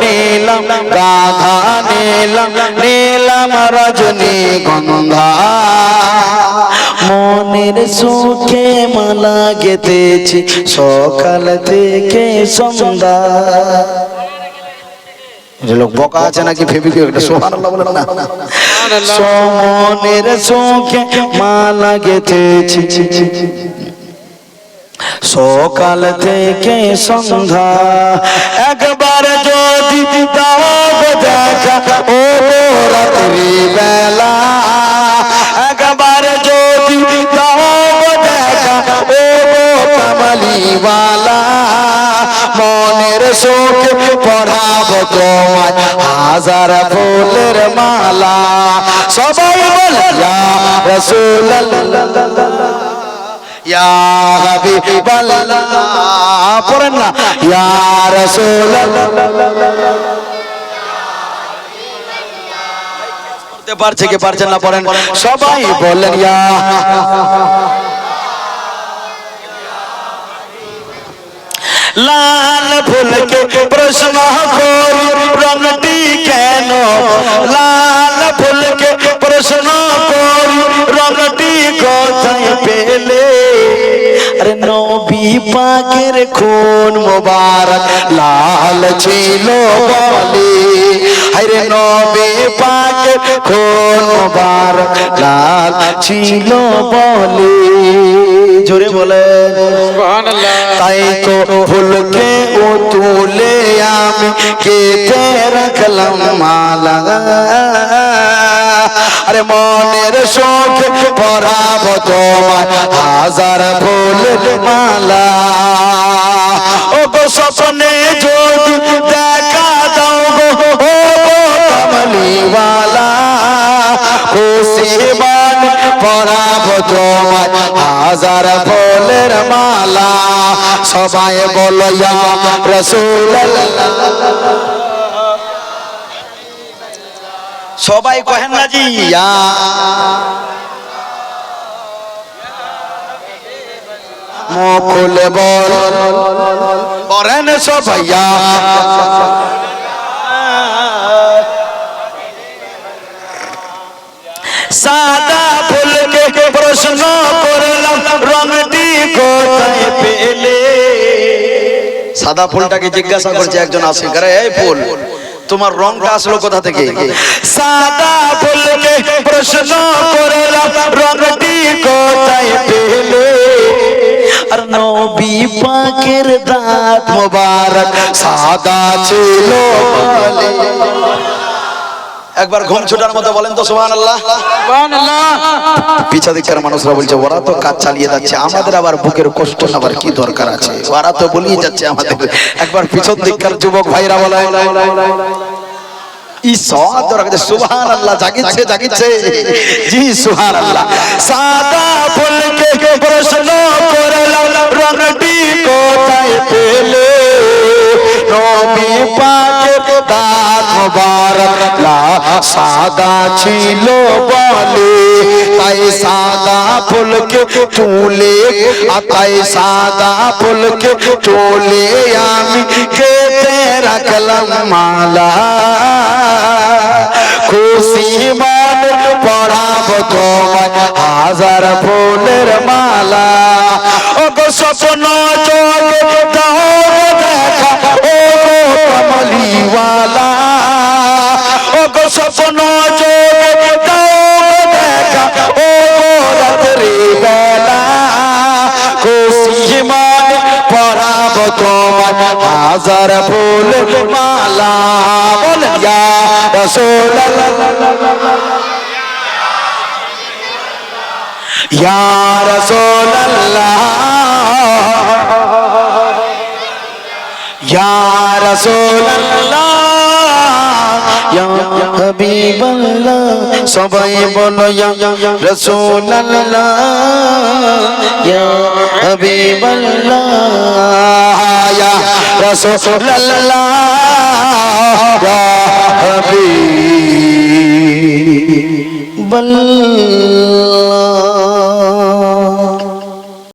নিলাম গাধা নিলাম নিলাম রজনী গন্ধা। মনের সুখে মালা গেতেছি সকাল থেকে সন্ধ্যা। যে লোক বকা আছে নাকি ভেবে কি একটা সুবহানাল্লাহ বলেন না। সমনের সুখে মালা গেতেছি সকাল থেকে সন্ধ্যা, একবার যদি দেখা, ও রাত্রি বেলা, একবার যদি দেখা, ও কামালিওয়ালা মনের শোক পড়াব তোমায় হাজার ফুলের মালা। সবাই বলে রসুল্লাহ ইয়া হাবিবাল্লাহ পড়েন না। ইয়া রাসূলুল্লাহ। করতে পারছে কি পারছেন না পড়েন? সবাই ইয়া লাল ফুলকে প্রশ্ন করি। পাকের খুন মোবারক লাল ছিল বলে। আরে নবী পাকের খুন মোবারক লাল ছিল বলে। জোরে বলেন। তাই তো ফুলকে ও তুলে আমি কেটে রাখলাম মালা। আরে মনের শোক পরাব তোমার হাজার ফুল মালা। ও গো স্বপ্নে যদি দেখা দাও গো ও গো কমলিওয়ালা। খুশি বান পরাব হাজার ফুলের মালা। সবাই বলো, ইয়া সবাই কহেন না জি, ইয়া। মুখলে বল বলেন সবাই ইয়া সাদা ফুলকে প্রশ্ন করলাম, রংটি কোথায় পেলে? সাদা ফুলটাকে জিজ্ঞাসা করছে একজন আসে করে, এই ফুল? তোমার রংটা আসলো কোথা থেকে? সাদা ফুলকে প্রশ্ন করলাম রংটি কোথায় পেলে? আর নবী পাকের দাঁত মোবারক সাদা ছিল বলে একবার ঘুম ছুটার মতো বলেন তো সুহান আল্লাহ পিছা দিচ্ছার মানুষরা বলছে ওরা তো কাজ চালিয়ে যাচ্ছে আমাদের আবার বুকের কষ্ট নেবার কি দরকার আছে? ওরা তো বলিয়ে যাচ্ছে আমাদের। একবার পিছন দিককার যুবক ভাইরা বলে সুবহান আল্লাহ জাগিচ্ছে জাগিচ্ছে। জি সুহান আল্লাহ মোবারক লা সাদা ছিল বলে তাই সাদা ফুলকে তুলে আ তাই সাদা ফুলকে তুলে আমি কেটে রাখলাম মালা খুশি মান পড়াব তোমায় হাজার ফুলের মালা ও গো হাজার ফুল মালা বলেন ইয়া রাসূলুল্লাহ। ইয়া রাসূলুল্লাহ। ইয়া রাসূলুল্লাহ। ইয়া হাবিবাল্লাহ। সবাই বলো, ইয়া রাসূলুল্লাহ। ইয়া হাবিবাল্লাহ